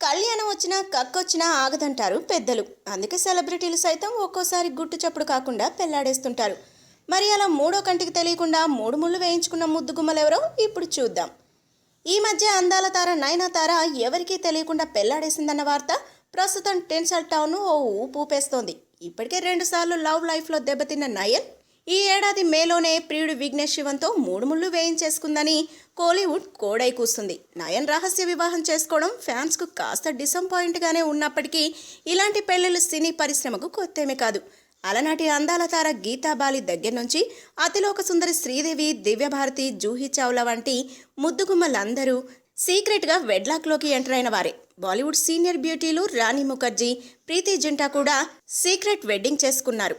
కళ్యాణం వచ్చినా కక్కొచ్చినా ఆగదంటారు పెద్దలు. అందుకే సెలబ్రిటీలు సైతం ఒక్కోసారి గుట్టు చప్పుడు కాకుండా పెళ్ళాడేస్తుంటారు. మరి అలా మూడో కంటికి తెలియకుండా మూడు ముళ్ళు వేయించుకున్న ముద్దుగుమ్మలెవరో ఇప్పుడు చూద్దాం. ఈ మధ్య అందాల తార నయనా తార ఎవరికీ తెలియకుండా పెళ్ళాడేసిందన్న వార్త ప్రస్తుతం టెన్సల్ టౌన్ ఓ ఊపేస్తోంది. ఇప్పటికే రెండుసార్లు లవ్ లైఫ్లో దెబ్బతిన్న నయన్ ఈ ఏడాది మేలోనే ప్రియుడు విఘ్నేష్ శివన్తో మూడు ముళ్ళు వేయించేసుకుందని కోలీవుడ్ కోడై కూస్తుంది. నయన్ రహస్య వివాహం చేసుకోవడం ఫ్యాన్స్కు కాస్త డిసప్పాయింట్గానే ఉన్నప్పటికీ ఇలాంటి పెళ్ళిళ్ళు సినీ పరిశ్రమకు కొత్తేమీ కాదు. అలనాటి అందాల తార గీతాబాలి దగ్గర నుంచి అతిలోక సుందరి శ్రీదేవి దివ్యభారతి జూహీ చావ్లా వంటి ముద్దుగుమ్మలందరూ సీక్రెట్గా వెడ్లాక్లోకి ఎంటర్ అయిన వారే. బాలీవుడ్ సీనియర్ బ్యూటీలు రాణి ముఖర్జీ ప్రీతి జింటా కూడా సీక్రెట్ వెడ్డింగ్ చేసుకున్నారు.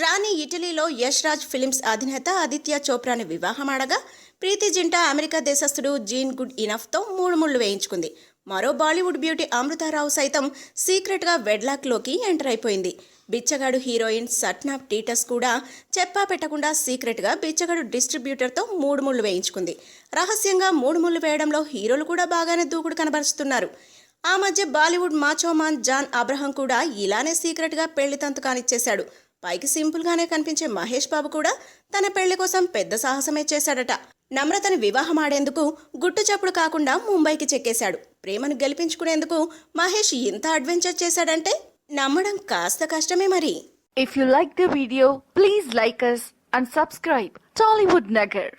రాణి ఇటలీలో యష్ రాజ్ ఫిలిమ్స్ అధినేత ఆదిత్య చోప్రాని వివాహమాడగా ప్రీతి జింటా అమెరికా దేశస్థుడు జీన్ గుడ్ ఇనఫ్తో మూడు ముళ్ళు వేయించుకుంది. మరో బాలీవుడ్ బ్యూటీ అమృతారావు సైతం సీక్రెట్గా వెడ్లాక్లోకి ఎంటర్ అయిపోయింది. బిచ్చగాడు హీరోయిన్ సట్నాప్ టీటస్ కూడా చెప్పా పెట్టకుండా సీక్రెట్గా బిచ్చగాడు డిస్ట్రిబ్యూటర్తో మూడు ముళ్ళు వేయించుకుంది. రహస్యంగా మూడు ముళ్ళు వేయడంలో హీరోలు కూడా బాగానే దూకుడు కనబరుస్తున్నారు. ఆ మధ్య బాలీవుడ్ మాచోమాన్ జాన్ అబ్రహం కూడా ఇలానే సీక్రెట్గా పెళ్ళి తంతు కానిచ్చేశాడు. పైకి సింపుల్గానే కనిపించే మహేష్ బాబు కూడా తన పెళ్ళి కోసం పెద్ద సాహసమే చేశాడట. నమ్రతని వివాహమాడేందుకు గుట్టు చప్పుడు కాకుండా ముంబైకి చెక్కేశాడు. ప్రేమను గెలిపించుకునేందుకు మహేష్ ఇంత అడ్వెంచర్ చేశాడంటే నమ్మడం కాస్త కష్టమే మరి. If you like the video please like us and subscribe Tollywood Nagar